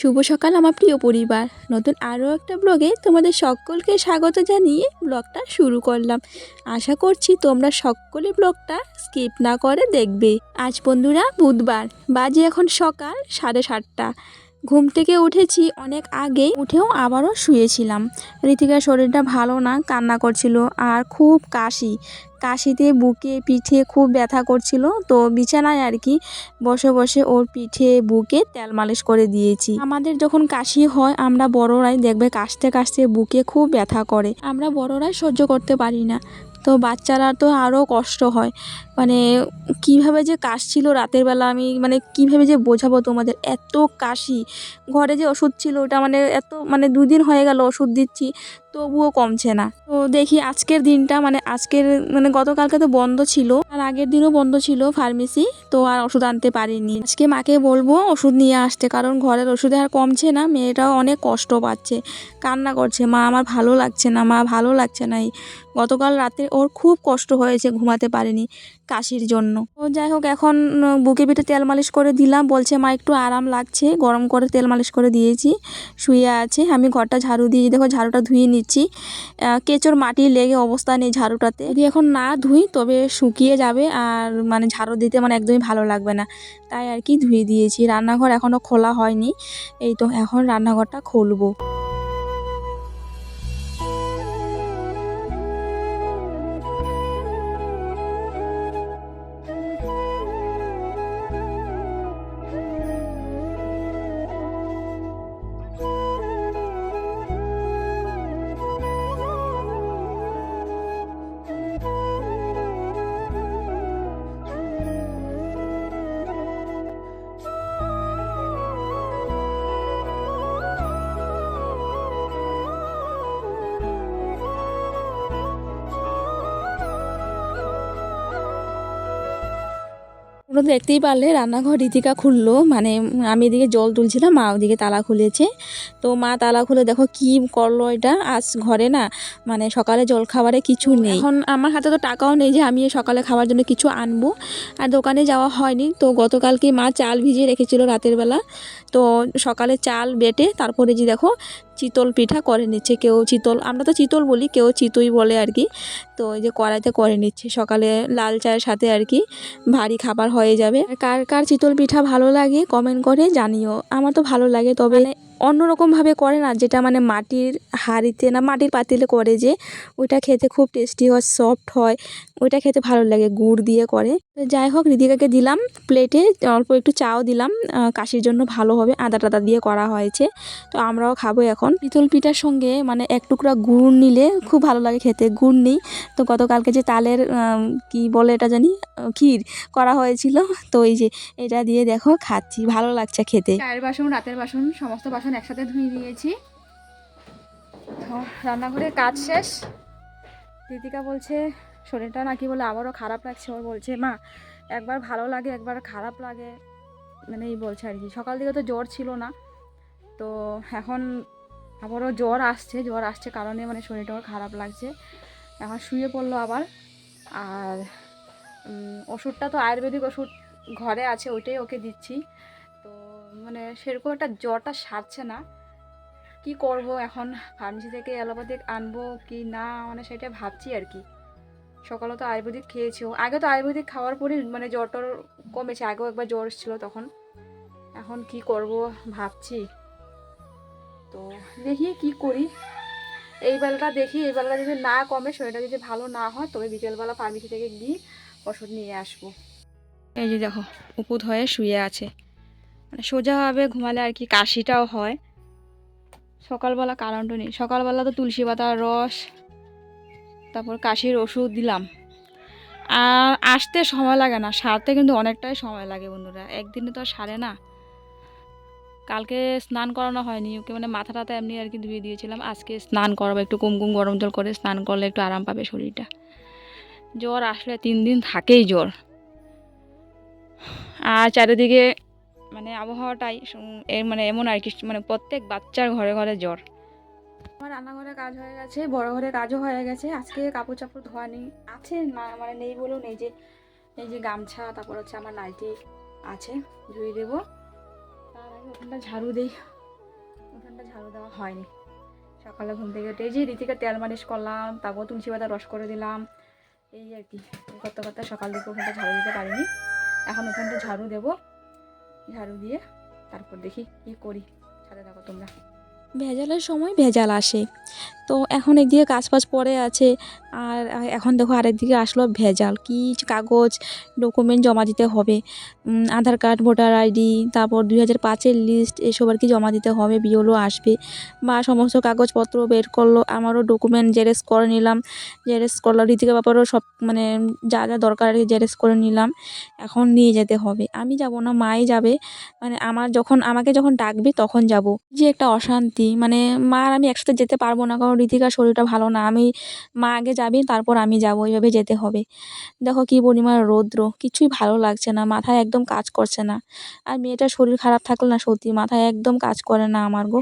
শুভ সকাল আমার প্রিয় পরিবার। নতুন আরও একটা ব্লগে তোমাদের সকলকে স্বাগত জানিয়ে ব্লগটা শুরু করলাম। আশা করছি তোমরা সকলে ব্লগটা স্কিপ না করে দেখবে। আজ বন্ধুরা বুধবার, বাজে এখন সকাল সাড়ে সাতটা। ঘুম থেকে উঠেছি অনেক আগে উঠেও আবারও শুয়েছিলাম। ঋতিকার শরীরটা ভালো না, কান্না করছিল আর খুব কাশি। কাশিতে বুকে পিঠে খুব ব্যথা করছিল, তো বিছানায় আর কি বসে বসে ওর পিঠে বুকে তেল মালিশ করে দিয়েছি। আমাদের যখন কাশি হয়, আমরা বড়রাই দেখবে কাশতে কাশতে বুকে খুব ব্যথা করে। আমরা বড়রাই সহ্য করতে পারি না। তো বাচ্চারা তো আরও কষ্ট হয়। মানে কীভাবে যে কাশছিল রাতের বেলা আমি মানে কীভাবে যে বোঝাবো তোমাদের? এত কাশি। ঘরে যে ওষুধ ছিল ওটা মানে এত মানে দুদিন হয়ে গেল ওষুধ দিচ্ছি, তবুও কমছে না। তো দেখি আজকের দিনটা মানে আজকের মানে গতকালকে তো বন্ধ ছিল। আর আগের দিনও বন্ধ ছিল ফার্মেসি, তো আর ওষুধ আনতে পারিনি। আজকে মাকে বলব ওষুধ নিয়ে আসতে, কারণ ঘরের ওষুধে আর কমছে না, মেয়েটাও অনেক কষ্ট পাচ্ছে, কান্না করছে, মা, আমার ভালো লাগছে না, মা, ভালো লাগছে না গতকাল রাতে ওর খুব কষ্ট হয়েছে, ঘুমাতে পারেনি। কাশির জন্য। তো যাই হোক, এখন বুকে পিঠে তেল মালিশ করে দিলাম। বলছে, মা, একটু আরাম লাগছে। গরম করে তেল মালিশ করে দিয়েছি। শুয়ে আছে। আমি ঘরটা ঝাড়ু দিয়ে, দেখো, ঝাড়ুটা ধুয়ে নিচ্ছি। কেঁচোর মাটি লেগে অবস্থা নেই ঝাড়ুটাতে। যদি এখন না ধুই, তবে শুকিয়ে যাবে। আর মানে ঝাড়ু দিতে মানে একদমই ভালো লাগবে না। তাই আর কি ধুয়ে দিয়েছি। রান্নাঘর এখনও খোলা হয়নি। এই তো, এখন রান্নাঘরটা খুলবো। তোমরা দেখতেই পারলে, রান্নাঘর রীতিকা খুললো। মানে আমি এদিকে জল তুলছিলাম, মা ওদিকে তালা খুলেছে। তো মা তালা খুলে দেখো কি করল এটা। আজ ঘরে না মানে সকালে জল খাবারে কিছু নেই। এখন আমার হাতে তো টাকাও নেই যে আমি সকালে খাওয়ার জন্য কিছু আনব। আর দোকানে যাওয়া হয়নি। তো গতকালকে মা চাল ভিজিয়ে রেখেছিল রাতের বেলা। তো সকালে চাল বেটে তারপরে যে দেখো চিতল পিঠা করে নিচ্ছে কেউ চিতল, আমরা তো চিতল বলি, কেউ চিতই বলে আর কি। তো এই যে কড়াইতে করে নিচ্ছে সকালে লাল চায়ের সাথে আর কি। ভারী খাবার হয়ে যাবে। আর কার কার চিতল পিঠা ভালো লাগে কমেন্ট করে জানিও। আমার তো ভালো লাগে, তবে অন্যরকমভাবে করে না, যেটা মানে মাটির হাড়িতে না, মাটির পাতিলে করে যে, ওইটা খেতে খুব টেস্টি হয় সফট হয়। ওইটা খেতে ভালো লাগে, গুড় দিয়ে করে। তো যাই হোক, রিদিকাকে দিলাম প্লেটে অল্প একটু চাও দিলাম কাশির জন্য ভালো হবে আদা টাদা দিয়ে করা হয়েছে। তো আমরাও খাব এখন। পিতল পিঠার সঙ্গে মানে এক টুকরা গুড় নিলে খুব ভালো লাগে খেতে, গুড় নেই। তো গতকালকে যে তালের কি বলে এটা জানি? ক্ষীর করা হয়েছিল। তো এই যে এটা দিয়ে দেখো, খাচ্ছি, ভালো লাগছে খেতে। চায়ের বাসন, রাতের বাসন, সমস্ত বাসন একসাথে ধুয়ে নিয়েছি। তো রান্নাঘরে কাজ শেষ। দিদিকা বলছে শরীরটা নাকি বলে আবারও খারাপ লাগছে। ওর বলছে, মা, একবার ভালো লাগে, একবার খারাপ লাগে। মানে এই বলছে আর কি। সকাল দিকে তো জ্বর ছিল না। তো এখন আবারও জ্বর আসছে জ্বর আসছে কারণে মানে শরীরটা ওর খারাপ লাগছে। এখন শুয়ে পড়ল আবার। আর ওষুধটা তো আয়ুর্বেদিক ওষুধ ঘরে আছে, ওইটাই ওকে দিচ্ছি। তো মানে সেরকম একটা জ্বরটা সারছে না। কি করব এখন? ফার্মেসি থেকে অ্যালোপ্যাথিক আনব কি না? মানে সেটা ভাবছি আর কি। সকালে তো আয়ুর্বেদিক খেয়েছি। আগে তো আয়ুর্বেদিক খাওয়ার পরই মানে জ্বরটর কমেছে, আগেও একবার জ্বর এসেছিল তখন। এখন কি করব ভাবছি। তো দেখি কি করি। এই বেলাটা দেখি, এই বেলাটা যদি না কমে, শরীরটা যদি ভালো না হয়, তবে বিকেলবেলা ফার্মেসি থেকে গিয়ে ওষুধ নিয়ে আসব। এই যে দেখো উপুদ হয়ে শুয়ে আছে। মানে সোজাভাবে ঘুমালে আর কি কাশিটাও হয়। সকালবেলা কারণটা নেই। সকালবেলা তো তুলসী পাতার রস তারপর কাশির ওষুধ দিলাম। আর আসতে সময় লাগে না, সারতে কিন্তু অনেকটাই সময় লাগে বন্ধুরা। একদিনে তো সারে না। কালকে স্নান করানো হয়নি, ওকে মানে মাথা টাথা এমনি আর কি ধুয়ে দিয়েছিলাম। আজকে স্নান করাবো, একটু কুমকুম গরম জল করে স্নান করলে একটু আরাম পাবে শরীরটা। জ্বর আসলে তিন দিন থাকেই জ্বর। আর চারিদিকে মানে আবহাওয়াটাই মানে এমন আর কি মানে প্রত্যেক বাচ্চার ঘরে ঘরে জ্বর। আমার রান্নাঘরে কাজ হয়ে গেছে, বড় ঘরে কাজও হয়ে গেছে। আজকে কাপড় চাপড় ধোয়া নেই। আছে না মানে নেই বলেও নেই যে এই যে গামছা, তারপর হচ্ছে আমার নাইটি আছে, ধুয়ে দেবো। তার আগে ওখানটা ঝাড়ু দিই। ওখানটা ঝাড়ু দেওয়া হয়নি। সকালে ঘুম থেকে উঠে যে রীতিকে তেল মালিশ করলাম, তারপর তুলসী পাতা রস করে দিলাম। এই আর কি করতে করতে সকাল দিকে উঠোনটা ঝাড়ু দিতে পারিনি। এখন ওখানটা ঝাড়ু দেবো। ঝাড়ু দিয়ে তারপর দেখি কি করি। সাথে থাকো তোমরা। ভেজালের সময় ভেজাল আসে। তো এখন একদিকে কাজ ফাজ পড়ে আছে, আর এখন দেখো আরেকদিকে আসলো ভেজাল। কি কাগজ ডকুমেন্ট জমা দিতে হবে আধার কার্ড, ভোটার আইডি, তারপর দুই হাজার পাঁচের লিস্ট এসব আর কি জমা দিতে হবে, বিওলো আসবে। বা সমস্ত কাগজপত্র বের করল, আমারও ডকুমেন্ট জেরক্স করে নিলাম জেরক্স করল, রীতিকা ব্যাপারও সব মানে যা যা দরকার আর জেরক্স করে নিলাম, এখন নিয়ে যেতে হবে। আমি যাব না, মাই যাবে মানে আমার যখন, আমাকে যখন ডাকবে তখন যাব। যে একটা অশান্তি মানে মা আর আমি একসাথে যেতে পারব না, কারণ রীতিকার শরীরটা ভালো না। আমি মা আগে যাবে, তারপর আমি যাব, এইভাবে যেতে হবে। দেখো কী পরিমাণ রৌদ্র, কিছুই ভালো লাগছে না, মাথায় একদম কাজ করছে না। আর মেয়েটার শরীর খারাপ থাকলে না সত্যি মাথায় একদম কাজ করে না আমার গো।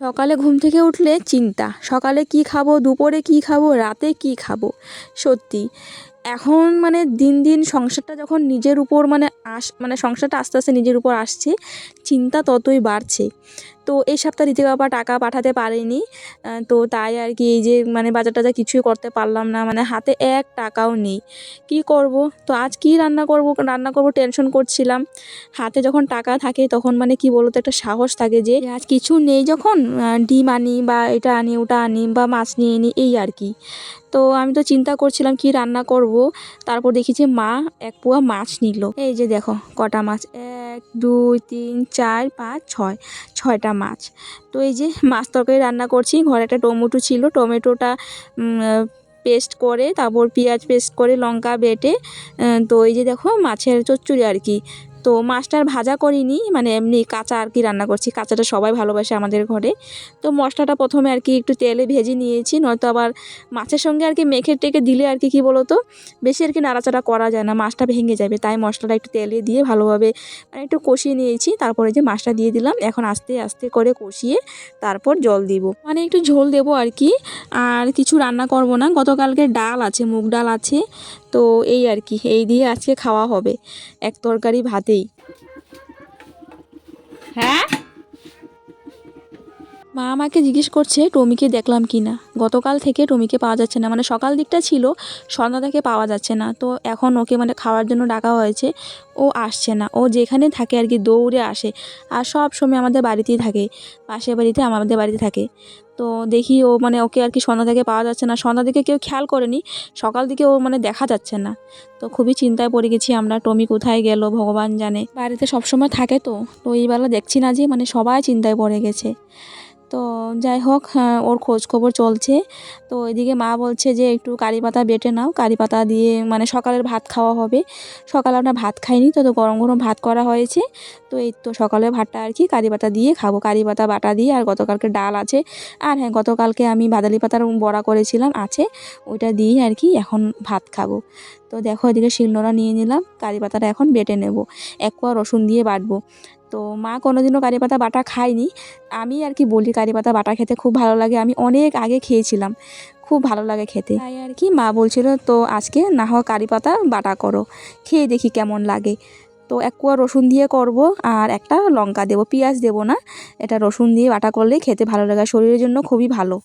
সকালে ঘুম থেকে উঠলে চিন্তা, সকালে কি খাব, দুপুরে কি খাব, রাতে কি খাব? সত্যি। এখন মানে দিন দিন সংসারটা যখন নিজের উপর মানে আস মানে সংসারটা আস্তে আস্তে নিজের উপর আসছে, চিন্তা ততই বাড়ছে। তো এই সপ্তাহে ঋতিকা বাবা টাকা পাঠাতে পারেনি তো তাই আর কি এই যে মানে বাজার টাজার কিছুই করতে পারলাম না মানে হাতে এক টাকাও নেই। কি করব? তো আজ কি রান্না করব? রান্না করব টেনশন করছিলাম। হাতে যখন টাকা থাকে তখন মানে কি বলতো একটা সাহস থাকে যে আজ কিছু নেই যখন ডিম আনি বা এটা আনি, ওটা আনি বা মাছ নিয়ে নিই এই আর কি। তো আমি তো চিন্তা করছিলাম কি রান্না করব? তারপর দেখি যে মা এক পোয়া মাছ নিল। এই যে দেখো, কটা মাছ? এক, দুই, তিন, চার, পাঁচ, ছয়, ছয়টা মাছ। তো এই যে মাছ তরকারি রান্না করছি, ঘরে একটা টমেটো ছিল, টমেটোটা পেস্ট করে, তারপর পেঁয়াজ পেস্ট করে, লঙ্কা বেটে তো এই যে দেখো, মাছের চচ্চড়ি আর কি। তো মাছটার ভাজা করিনি মানে এমনি কাঁচা আর কি রান্না করছি, কাঁচাটা সবাই ভালোবাসে আমাদের ঘরে। তো মশলাটা প্রথমে আর কি একটু তেলে ভেজে নিয়েছি, নয়তো আবার মাছের সঙ্গে আর কি মেখে টেকে দিলে আর কি, কী বলো তো বেশি আর কি নাড়াচাড়া করা যায় না, মাছটা ভেঙে যাবে, তাই মশলাটা একটু তেলে দিয়ে ভালোভাবে মানে একটু কষিয়ে নিয়েছি, তারপরে যে মাছটা দিয়ে দিলাম, এখন আস্তে আস্তে করে কষিয়ে তারপর জল দিব। মানে একটু ঝোল দেবো আর কি, আর কিছু রান্না করব না, গতকালকে ডাল আছে, মুগ ডাল আছে তো এই আর কি এই দিয়ে আজকে খাওয়া হবে এক তরকারি ভাতেই। হ্যাঁ? মা আমাকে জিজ্ঞেস করছে টমিকে দেখলাম কি না? গতকাল থেকে টমিকে পাওয়া যাচ্ছে না মানে সকাল দিকটা ছিল সন্ধ্যা থেকে পাওয়া যাচ্ছে না তো এখন ওকে মানে খাওয়ার জন্য ডাকা হয়েছে ও আসছে না ও যেখানে থাকে আর কি দৌড়ে আসে আর সব সময় আমাদের বাড়িতেই থাকে পাশের বাড়িতে আমাদের বাড়িতে থাকে। তো দেখি ও মানে ওকে আর কি সন্ধ্যা থেকে পাওয়া যাচ্ছে না। সন্ধ্যা দিকে কেউ খেয়াল করেনি, সকাল দিকে ও মানে দেখা যাচ্ছে না। তো খুবই চিন্তায় পড়ে গেছি আমরা, টমি কোথায় গেল, ভগবান জানে। বাড়িতে সবসময় থাকে তো তো এইবেলা দেখছি না যে মানে সবাই চিন্তায় পড়ে গেছে। তো যাই হোক হ্যাঁ, ওর খোঁজ খবর চলছে। তো এদিকে মা বলছে যে একটু কারি পাতা বেটে নাও। কারি পাতা দিয়ে মানে সকালের ভাত খাওয়া হবে। সকালে আমরা ভাত খাইনি তো তো গরম গরম ভাত করা হয়েছে। তো এই তো সকালের ভাতটা আর কি কারি পাতা দিয়ে খাব। কারি পাতা বাটা দিয়ে আর গতকালকে ডাল আছে। আর হ্যাঁ গতকালকে আমি বাদালি পাতার বড়া করেছিলাম আছে। ওইটা দিয়ে আর কি এখন ভাত খাব। তো দেখো এদিকে শিলনোড়া নিয়ে নিলাম। কারি পাতাটা এখন বেটে নেব। এক কোয়া রসুন দিয়ে বাটবো। তো মা কোনোদিনও কারি পাতা বাটা খায়নি। আমি আর কি বলি কারি পাতা বাটা খেতে খুব ভালো লাগে। আমি অনেক আগে খেয়েছিলাম, খুব ভালো লাগে খেতে। তাই আর কি মা বলছিল, তো আজকে না হয় কারি পাতা বাটা করো, খেয়ে দেখি কেমন লাগে। তো এক কুয়া রসুন দিয়ে করব আর একটা লঙ্কা দেবো, পেঁয়াজ দেবো না। এটা রসুন দিয়ে বাটা করলে খেতে ভালো লাগে শরীরের জন্য খুবই ভালো।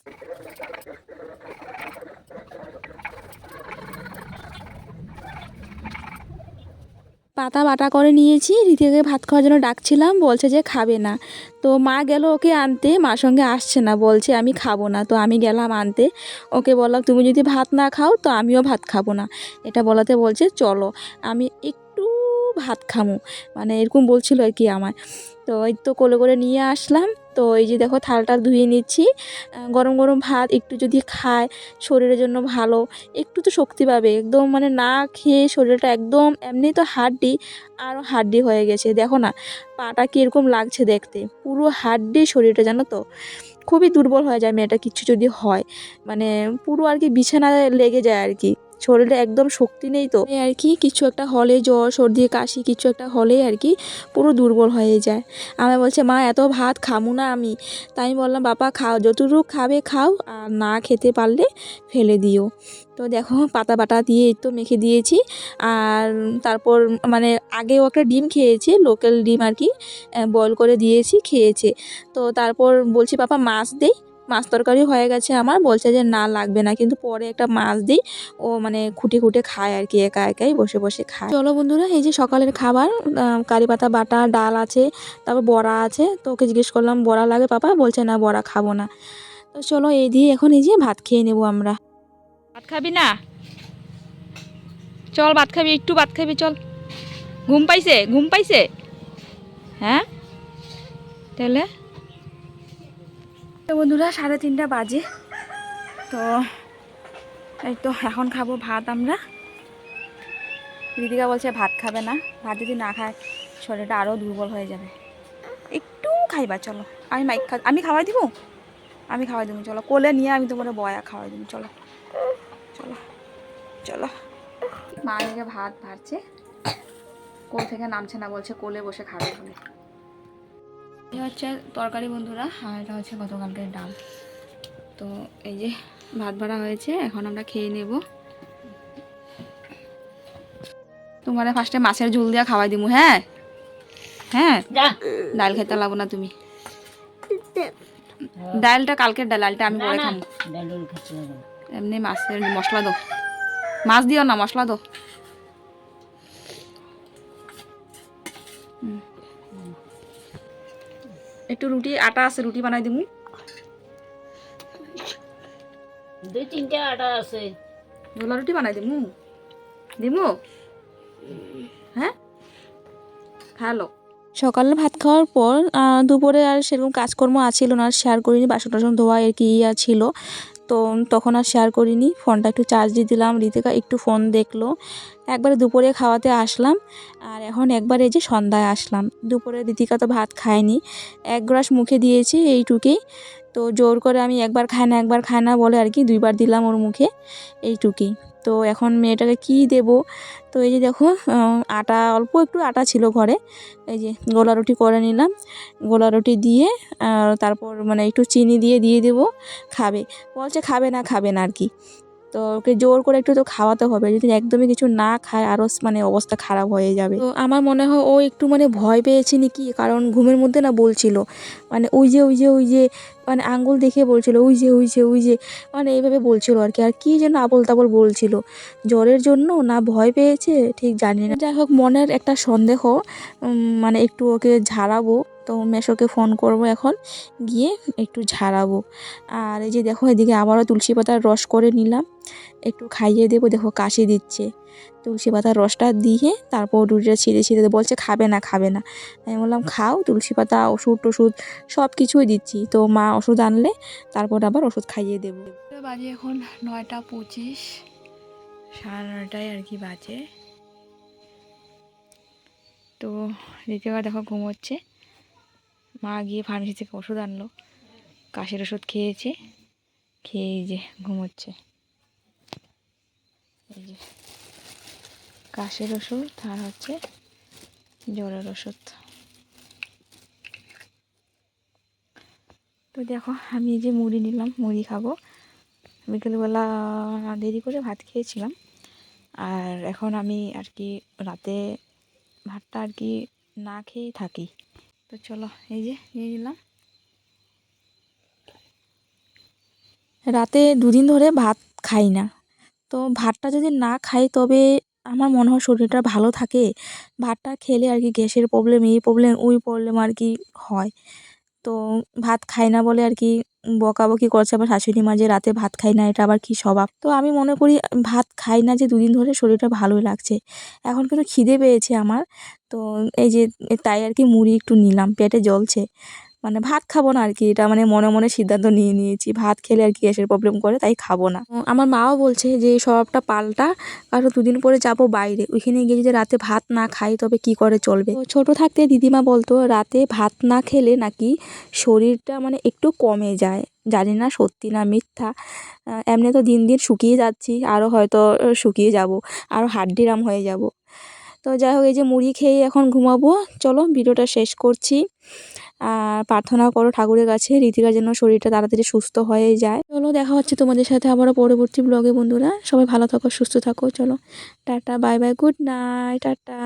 পাতা বাটা করে নিয়েছি। রীতিকে ভাত খাওয়ার জন্য ডাকছিলাম, বলছে যে খাবে না। তো মা গেল ওকে আনতে, মার সঙ্গে আসছে না, বলছে আমি খাব না। তো আমি গেলাম আনতে। ওকে বললাম, তুমি যদি ভাত না খাও, তো আমিও ভাত খাব না। এটা বলাতে বলছে, চলো। আমি একটু ভাত খামু। মানে এরকম বলছিল আর কি আমার তো এই তো কোলে করে নিয়ে আসলাম। তো এই যে দেখো থালটা ধুয়ে নিচ্ছি। গরম গরম ভাত একটু যদি খায়, শরীরের জন্য ভালো। একটু তো শক্তি পাবে। একদম মানে না খেয়ে শরীরটা একদম এমনি তো হাড্ডি আরও হাড্ডি হয়ে গেছে। দেখো না, পাটা কীরকম লাগছে দেখতে। পুরো হাড্ডি শরীরটা, জানো তো? খুবই দুর্বল হয়ে যায় মেয়েটা, কিছু যদি হয়। মানে পুরো আর কি বিছানায় লেগে যায় আর কি। শরীরে একদম শক্তি নেই তো। আর কি, কিছু একটা হলে জ্বর, সর্দি, কাশি, কিছু একটা হলেই আর কি পুরো দুর্বল হয়ে যায়। আমি বলছে, মা, এত ভাত খামু না আমি। তাই আমি বললাম, বাবা, খাও, যতটুকু খাবে খাও, আর না খেতে পারলে ফেলে দিও। তো দেখো, পাতা বাটা দিয়ে তো মেখে দিয়েছি। আর তারপর মানে আগেও একটা ডিম খেয়েছে, লোকাল ডিম আর কি বয়েল করে দিয়েছি, খেয়েছে। তো তারপর বলছি পাপা মাছ দেই। মাছ তরকারি হয়ে গেছে আমার। বলছে যে, না, লাগবে না। কিন্তু পরে একটা মাছ দিই, ও মানে খুঁটে খুঁটে খায় আর কি, একা একাই বসে বসে খায়। চলো বন্ধুরা, এই যে সকালের খাবার কারি পাতা, বাটা, ডাল আছে, তারপর বড়া আছে। তো ওকে জিজ্ঞেস করলাম, বড়া লাগে পাপা? বলছে, না, বড়া খাব না। তো চলো এই দিয়ে এখন এই যে ভাত খেয়ে নেব আমরা। ভাত খাবি না? চল ভাত খাবি, একটু ভাত খাবি, চল। ঘুম পাইছে? ঘুম পাইছে? হ্যাঁ? তাহলে? তো বন্ধুরা, সাড়ে তিনটা বাজে। তো এই তো এখন খাব ভাত আমরা। রিদিকা বলছে ভাত খাবে না। ভাত যদি না খায়, শরীরটা আরও দুর্বল হয়ে যাবে। একটু খাইবা, চলো। আমি মাইক খা আমি খাওয়াই দিব? আমি খাওয়াই দেবো, চলো। কোলে নিয়ে আমি তোমার বয়া খাওয়াই দেবো, চলো। চলো চলো। মা ভাত ভাজছে। কোল থেকে নামছে না, বলছে কোলে বসে খাবে। বলে এই হচ্ছে তরকারি বন্ধুরা আর এটা হচ্ছে গতকালকের ডাল। তো এই যে ভাত ভাড়া হয়েছে এখন আমরা খেয়ে নেব। তোমার ফার্স্টে মাছের ঝোল দিয়ে খাওয়াই দিমু হ্যাঁ? হ্যাঁ? ডাল খেতে লাগবো না তুমি। ডালটা কালকের ডাল ডালটা আমি পরে খাব। এমনি মাছের মশলা দো মাছ দিও না মশলা দো একটু রুটি আটা আছে রুটি বানাই দিমু। দুই তিনটা আটা আছে। গোলা রুটি বানাই দিমু। দিমু? হ্যাঁ? হ্যালো সকালে ভাত খাওয়ার পর দুপুরে আর সেরকম কাজকর্ম আছিল না আর শেয়ার করিনি বাসন টাসন ধোয়া আর কি ইয়া ছিল। তো তখন আর শেয়ার করিনি। ফোনটা একটু চার্জ দিয়ে দিলাম। রিতিকা একটু ফোন দেখল। একবারে দুপুরে খাওয়াতে আসলাম। আর এখন একবার এই যে সন্ধ্যায় আসলাম। দুপুরে রিতিকা তো ভাত খায়নি। এক গ্রাস মুখে দিয়েছি এইটুকুই। তো জোর করে আমি একবার খাই না, একবার খাই না বলে আর কি দুইবার দিলাম ওর মুখে এইটুকুই তো এখন মেয়েটাকে কি দেব? তো এই যে দেখো আটা, অল্প একটু আটা ছিল ঘরে। এই যে গোলা রুটি করে নিলাম। গোলা রুটি দিয়ে তারপর মানে একটু চিনি দিয়ে দিয়ে দেবো। খাবে। বলছে খাবে না খাবে না আর কি। তো ওকে জোর করে একটু তো খাওয়াতে হবে। যদি একদমই কিছু না খায় আরও মানে অবস্থা খারাপ হয়ে যাবে। তো আমার মনে হয় ও একটু মানে ভয় পেয়েছে নাকি? কারণ ঘুমের মধ্যে না বলছিল। মানে ওই যে ওই যে ওই যে মানে আঙ্গুল দেখে বলছিল, ওই যে ওই যে ওই যে। মানে এইভাবে বলছিল আর কি। আর কী যেন আবল তাবল বলছিল। জ্বরের জন্য না ভয় পেয়েছে, ঠিক জানি না। যাই হোক, মনের একটা সন্দেহ মানে একটু ওকে ঝাড়াবো। তো মেশোকে ফোন করব এখন, গিয়ে একটু ঝাড়াবো। আর এই যে দেখো, এদিকে আবারও তুলসী পাতার রস করে নিলাম। একটু খাইয়ে দেবো, দেখো কাশি দিচ্ছে। তুলসী পাতার রসটা দিয়ে তারপর রুটিটা ছিঁড়ে ছিঁড়ে। বলছে খাবে না খাবে না। আমি বললাম, খাও, তুলসী পাতা, ওষুধ টষুধ, সব কিছুই দিচ্ছি। তো মা ওষুধ আনলে, তারপর আবার ওষুধ খাইয়ে দেবো। বাজে এখন, নয়টা পঁচিশ, সাড়ে নয়টায় আর কি বাজে। তো দ্বিতীয়বার দেখো ঘুমোচ্ছে। মা গিয়ে ফার্মেসি থেকে ওষুধ আনলো। কাশের ওষুধ খেয়েছে, খেয়ে যে ঘুমোচ্ছে। এই যে কাশির ওষুধ আর হচ্ছে জ্বরের ওষুধ। তো দেখো, আমি যে মুড়ি নিলাম, মুড়ি খাব। বিকেলবেলা দেরি করে ভাত খেয়েছিলাম। আর এখন আমি আর কি রাতে ভাতটা আর কি না খেয়েই থাকি। তো চলো, এই যে নিয়ে নিলাম। রাতে দুদিন ধরে ভাত খাই না। তো ভাতটা যদি না খাই, তবে আমার মনে হয় শরীরটা ভালো থাকে। ভাতটা খেলে আর কি গ্যাসের প্রবলেম এই প্রবলেম ওই প্রবলেম আর কি হয়। তো ভাত খাই না বলে আর কি বকাবকি করছে, আবার শাশুড়ি মা যে রাতে ভাত খাই না, এটা আবার কি স্বভাব? তো আমি মনে করি, ভাত খাই না যে দুদিন ধরে শরীরটা ভালোই লাগছে। এখন কিন্তু খিদে পেয়েছে আমার, তো এই যে তাই আর কি মুড়ি একটু নিলাম, পেটে জ্বলছে। মানে ভাত খাব না আর কি এটা মানে মনে মনে সিদ্ধান্ত নিয়ে নিয়েছি। ভাত খেলে আর কি গ্যাসের প্রবলেম করে, তাই খাব না। আমার মাও বলছে যে স্বভাবটা পাল্টা কারণ দুদিন পরে যাব বাইরে। ওইখানে গিয়ে যদি রাতে ভাত না খাই, তবে কি করে চলবে? ছোট থাকতে দিদিমা বলতো, রাতে ভাত না খেলে নাকি শরীরটা মানে একটু কমে যায়। জানি না সত্যি না মিথ্যা। এমনি তো দিন দিন শুকিয়ে যাচ্ছি আরও হয়তো শুকিয়ে যাব। আরও হাড্ডিরাম হয়ে যাব। তো যাই হোক, এই যে মুড়ি খেয়ে এখন ঘুমাবো। চলো, ভিডিওটা শেষ করছি। আর প্রার্থনা করো ঠাকুরের কাছে, রীতিকার যেন শরীরটা তাড়াতাড়ি সুস্থ হয়ে যায়। চলো, দেখা হচ্ছে তোমাদের সাথে আবারও পরবর্তী ব্লগে বন্ধুরা। সবাই ভালো থাকো, সুস্থ থাকো। চলো, tata, bye bye good night tata.